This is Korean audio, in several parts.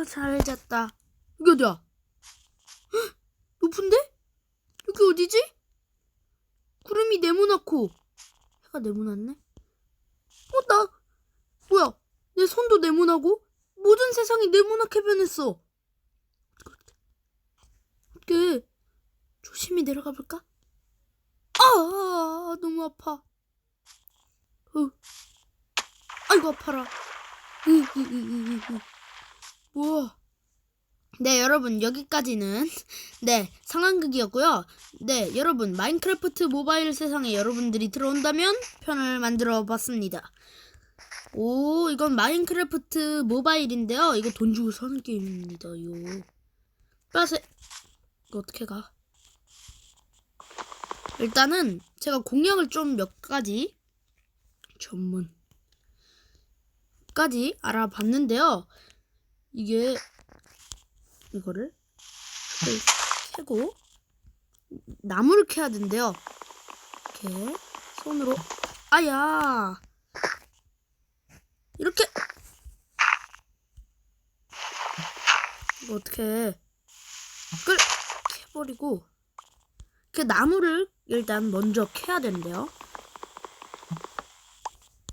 아, 잘 잤다. 여기 어디야? 헉, 높은데? 여기 어디지? 구름이 네모나고 해가 네모났네. 어, 나 뭐야? 내 손도 네모나고 모든 세상이 네모나게 변했어. 어떻게 조심히 내려가 볼까? 아, 너무 아파. 어. 아이고 아파라. 으, 으, 으, 으, 으, 으. 우와. 네, 여러분, 여기까지는, 네, 상황극이었고요. 네, 여러분, 마인크래프트 모바일 세상에 여러분들이 들어온다면 편을 만들어 봤습니다. 오, 이건 마인크래프트 모바일인데요. 이거 돈 주고 사는 게임입니다, 요. 빠세. 이거 어떻게 가? 일단은, 제가 공략을 좀 몇 가지, 전문, 까지 알아봤는데요. 이게 이거를 캐고 나무를 캐야 된대요. 이렇게 손으로 아야 이렇게 이거 어떻게 끌 캐버리고 이렇게 나무를 일단 먼저 캐야 된대요.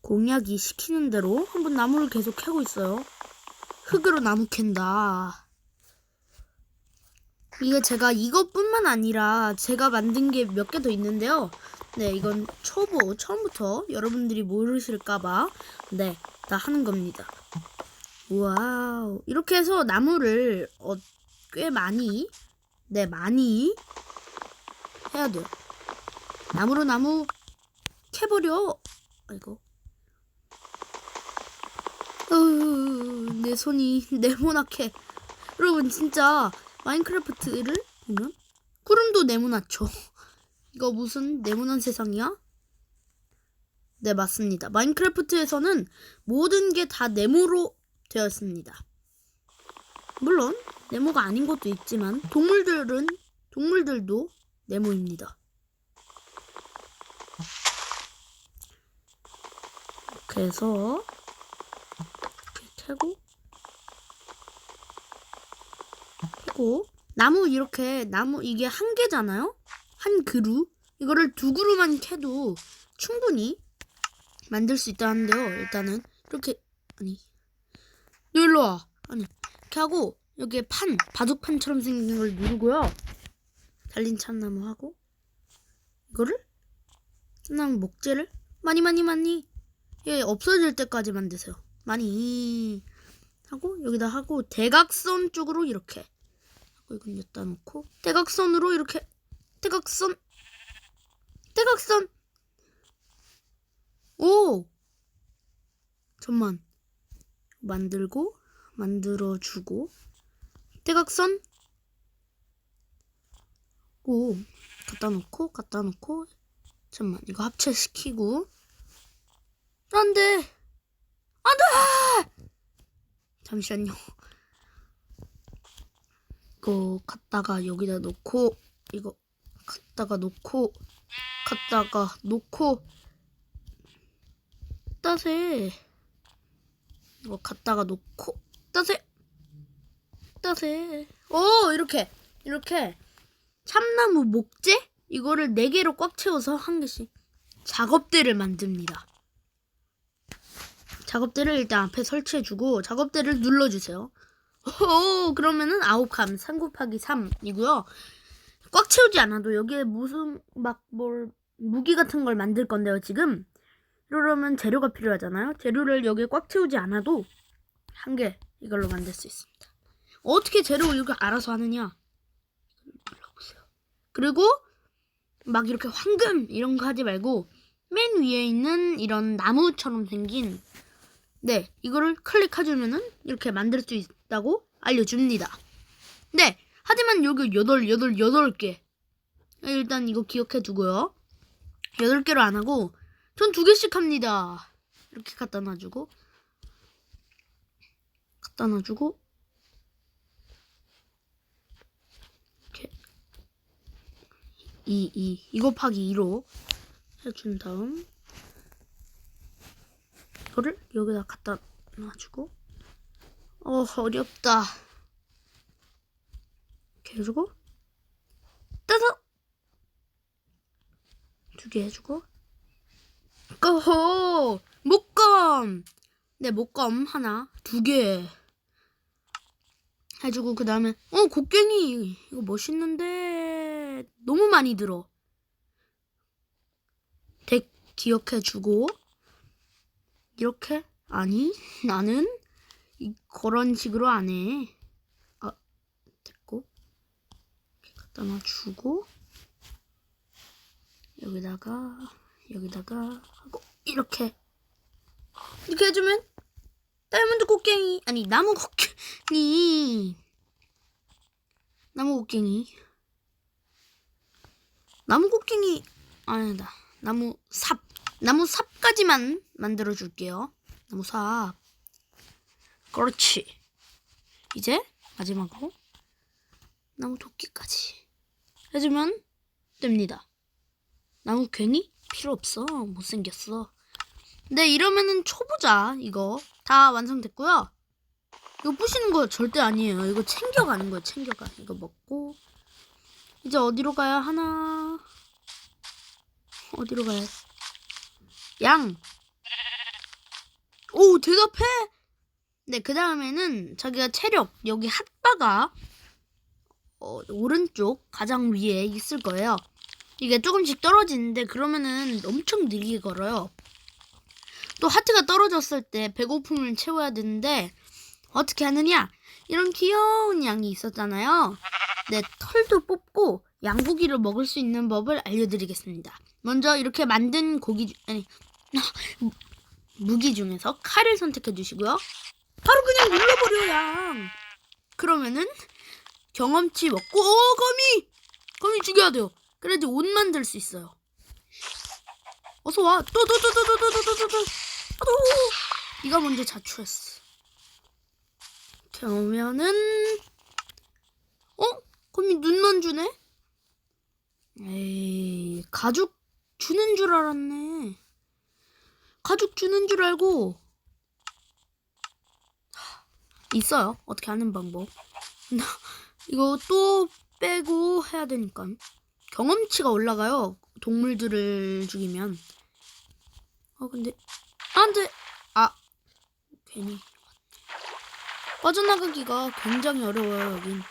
공약이 시키는 대로 한번 나무를 계속 캐고 있어요. 흙으로 나무 캔다. 이게 제가 이것뿐만 아니라 제가 만든 게 몇 개 더 있는데요. 네, 이건 초보, 처음부터 여러분들이 모르실까봐, 네, 다 하는 겁니다. 와우. 이렇게 해서 나무를, 어, 꽤 많이, 네, 많이 해야 돼요. 나무로 나무 캐버려. 아이고. 으, 내 손이 네모나게. 여러분 진짜 마인크래프트를 보면 구름도 네모나죠. 이거 무슨 네모난 세상이야? 네 맞습니다. 마인크래프트에서는 모든 게 다 네모로 되어 있습니다. 물론 네모가 아닌 것도 있지만 동물들은 동물들도 네모입니다. 해서 캐고 캐고 나무 이렇게 나무 이게 한 개잖아요. 한 그루 이거를 두 그루만 캐도 충분히 만들 수 있다는데요. 일단은 이렇게 아니 놀러 와 아니 이렇게 하고 여기에 판 바둑판처럼 생긴 걸 누르고요. 달린 참나무 하고 이거를 참나무 목재를 많이 많이 많이 예 없어질 때까지 만드세요. 많이 하고 여기다 하고 대각선 쪽으로 이렇게 하고 이건 여기다 놓고 대각선으로 이렇게 대각선 대각선. 오! 잠만. 만들고 만들어 주고. 대각선. 오! 갖다 놓고 갖다 놓고. 잠만. 이거 합체시키고. 안돼 안돼 잠시만요. 이거 갖다가 여기다 놓고 이거 갖다가 놓고 갖다가 놓고. 따세. 이거 갖다가 놓고. 따세. 따세. 오 이렇게. 이렇게. 참나무 목재? 이거를 네 개로 꽉 채워서 한 개씩 작업대를 만듭니다. 작업대를 일단 앞에 설치해주고 작업대를 눌러주세요. 오 그러면은 아홉 칸, 3 곱하기 3이고요. 꽉 채우지 않아도 여기에 무슨 막 뭘 무기 같은 걸 만들 건데요 지금 이러려면 재료가 필요하잖아요. 재료를 여기에 꽉 채우지 않아도 한 개 이걸로 만들 수 있습니다. 어떻게 재료 이렇게 알아서 하느냐? 그리고 막 이렇게 황금 이런 거 하지 말고 맨 위에 있는 이런 나무처럼 생긴 네 이거를 클릭해주면은 이렇게 만들 수 있다고 알려줍니다. 네 하지만 여기 여덟 여덟 여덟 개 일단 이거 기억해 두고요. 여덟 개로 안 하고 전 두 개씩 합니다. 이렇게 갖다 놔주고 갖다 놔주고 이렇게 2, 2, 2 곱하기 2로 해준 다음 이거를 여기다 갖다 놔주고 어, 어렵다. 이렇게 해주고, 따닥! 두개 해주고, 고호! 목검! 네, 목검 하나, 두 개. 해주고, 그 다음에, 어, 곡괭이! 이거 멋있는데, 너무 많이 들어. 덱 기억해주고, 이렇게? 아니, 나는 이, 그런 식으로 안 해. 아, 됐고. 이렇게 갖다 놔주고, 여기다가, 여기다가 하고, 이렇게. 이렇게 해주면, 다이아몬드 곡괭이, 아니, 나무 곡괭이. 나무 곡괭이. 나무 곡괭이, 아니다. 나무 삽. 나무 삽까지만 만들어 줄게요. 나무 삽. 그렇지. 이제 마지막으로 나무 도끼까지 해주면 됩니다. 나무 괜히 필요 없어. 못생겼어. 네, 이러면은 초보자 이거 다 완성됐고요. 이거 부시는 거 절대 아니에요. 이거 챙겨가는 거예요. 챙겨가. 이거 먹고 이제 어디로 가야 하나? 어디로 가야? 양. 오, 대답해. 네, 그 다음에는 자기가 체력 여기 핫바가 어, 오른쪽 가장 위에 있을 거예요. 이게 조금씩 떨어지는데 그러면은 엄청 느리게 걸어요. 또 하트가 떨어졌을 때 배고픔을 채워야 되는데 어떻게 하느냐? 이런 귀여운 양이 있었잖아요. 네, 털도 뽑고 양고기를 먹을 수 있는 법을 알려드리겠습니다. 먼저 이렇게 만든 고기 중 아니 무기 중에서 칼을 선택해 주시고요. 바로 그냥 눌러버려 양. 그러면은 경험치 먹고 오 거미 거미 죽여야 돼요. 그래야지 옷 만들 수 있어요. 어서 와. 또 또 또 또 또 또 또 또또 네가 먼저 자초했어. 오면은 어 거미 눈만 주네. 에이 가죽 주는 줄 알았네. 가죽 주는 줄 알고 있어요. 어떻게 하는 방법. 나 이거 또 빼고 해야 되니까 경험치가 올라가요. 동물들을 죽이면. 어 근데 안돼. 아 괜히 빠져나가기가 굉장히 어려워요 여긴.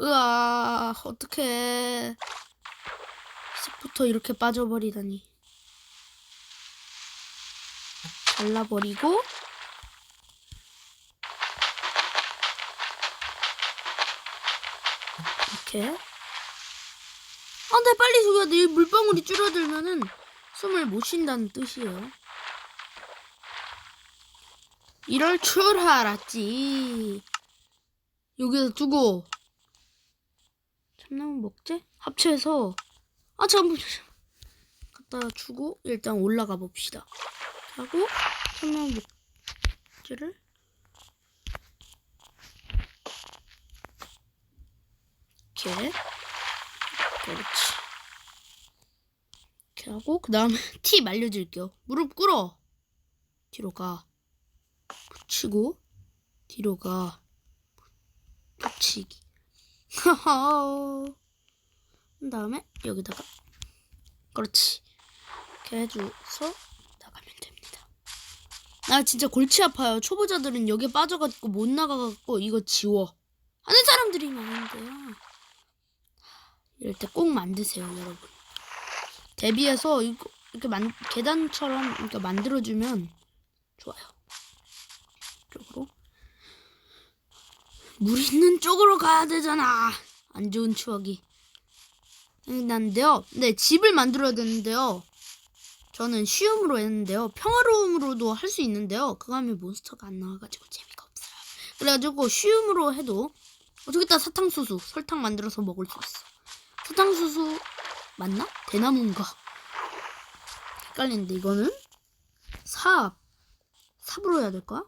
으아 어떡해. 시작부터 이렇게 빠져버리다니. 잘라버리고 이렇게 안돼 빨리 죽여야 돼. 이 물방울이 줄어들면은 숨을 못 쉰다는 뜻이에요. 이럴 줄 알았지. 여기다 두고 참나무 먹재? 합체해서 아 잠깐 갖다 주고 일단 올라가 봅시다. 하고 참나무 목재를? 이렇게. 그렇지. 이렇게 하고 그 다음에 티 말려줄게요. 무릎 꿇어. 뒤로 가. 붙이고 뒤로 가. 붙이기. 하하 그 다음에 여기다가 그렇지. 이렇게 해줘서 나가면 됩니다. 나 진짜 골치 아파요. 초보자들은 여기에 빠져가지고 못 나가갖고 이거 지워. 하는 사람들이 많은데요. 이럴 때 꼭 만드세요 여러분. 대비해서 이거 이렇게 만, 계단처럼 이렇게 만들어주면 좋아요. 이쪽으로. 물 있는 쪽으로 가야 되잖아. 안 좋은 추억이 생각나는데요. 네, 집을 만들어야 되는데요. 저는 쉬움으로 했는데요. 평화로움으로도 할 수 있는데요. 그거 하면 몬스터가 안 나와가지고 재미가 없어요. 그래가지고 쉬움으로 해도 어, 저기다 사탕수수 설탕 만들어서 먹을 수 있어. 사탕수수 맞나? 대나무인가? 헷갈리는데 이거는 삽 삽으로 해야 될까?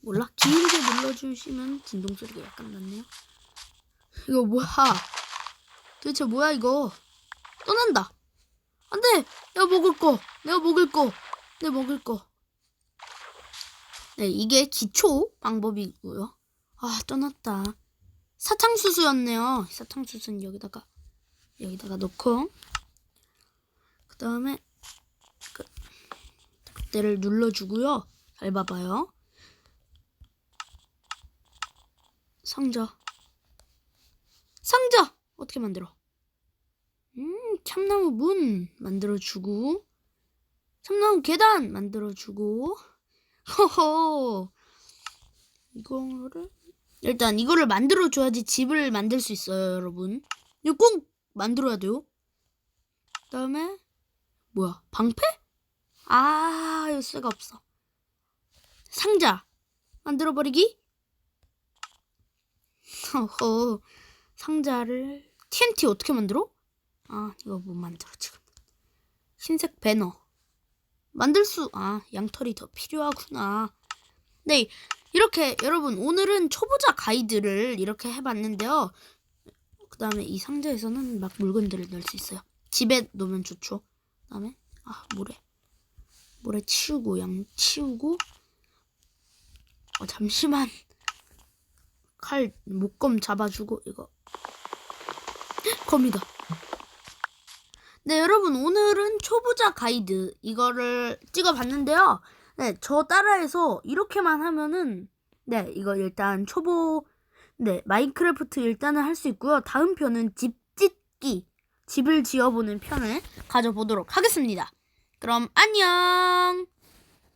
몰라. 길게 눌러주시면 진동 소리가 약간 났네요. 이거 뭐야? 도대체 뭐야 이거? 떠난다. 안돼. 내가 먹을 거. 내가 먹을 거. 내 먹을 거. 네, 이게 기초 방법이고요. 아, 떠났다. 사탕수수였네요. 사탕수수는 여기다가 여기다가 넣고 그 다음에 그 눌러주고요. 잘 봐봐요. 상자 상자 어떻게 만들어? 음 참나무 문 만들어주고 참나무 계단 만들어주고. 허허. 이거를 일단 이거를 만들어줘야지 집을 만들 수 있어요 여러분. 이거 꼭 만들어야 돼요. 그 다음에 뭐야 방패? 아 수가 없어. 상자 만들어버리기. 허허. 상자를 TNT 어떻게 만들어? 아 이거 못 만들어 지금 흰색 배너 만들 수, 아, 양털이 더 필요하구나. 네, 이렇게 여러분, 오늘은 초보자 가이드를 이렇게 해봤는데요. 그 다음에 이 상자에서는 막 물건들을 넣을 수 있어요. 집에 놓으면 좋죠. 그 다음에, 아, 모래. 모래 치우고, 양 치우고. 어, 잠시만. 칼, 목검 잡아주고, 이거. 헉, 검이다. 네, 여러분, 오늘은 초보자 가이드 이거를 찍어봤는데요. 네, 저 따라해서 이렇게만 하면은, 네, 이거 일단 초보, 네, 마인크래프트 일단은 할 수 있고요. 다음 편은 집 짓기, 집을 지어보는 편을 가져보도록 하겠습니다. 그럼 안녕!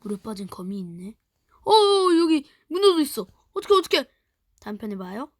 물에 빠진 거미 있네. 어, 여기 문어도 있어. 어떻게, 어떻게. 다음 편에 봐요.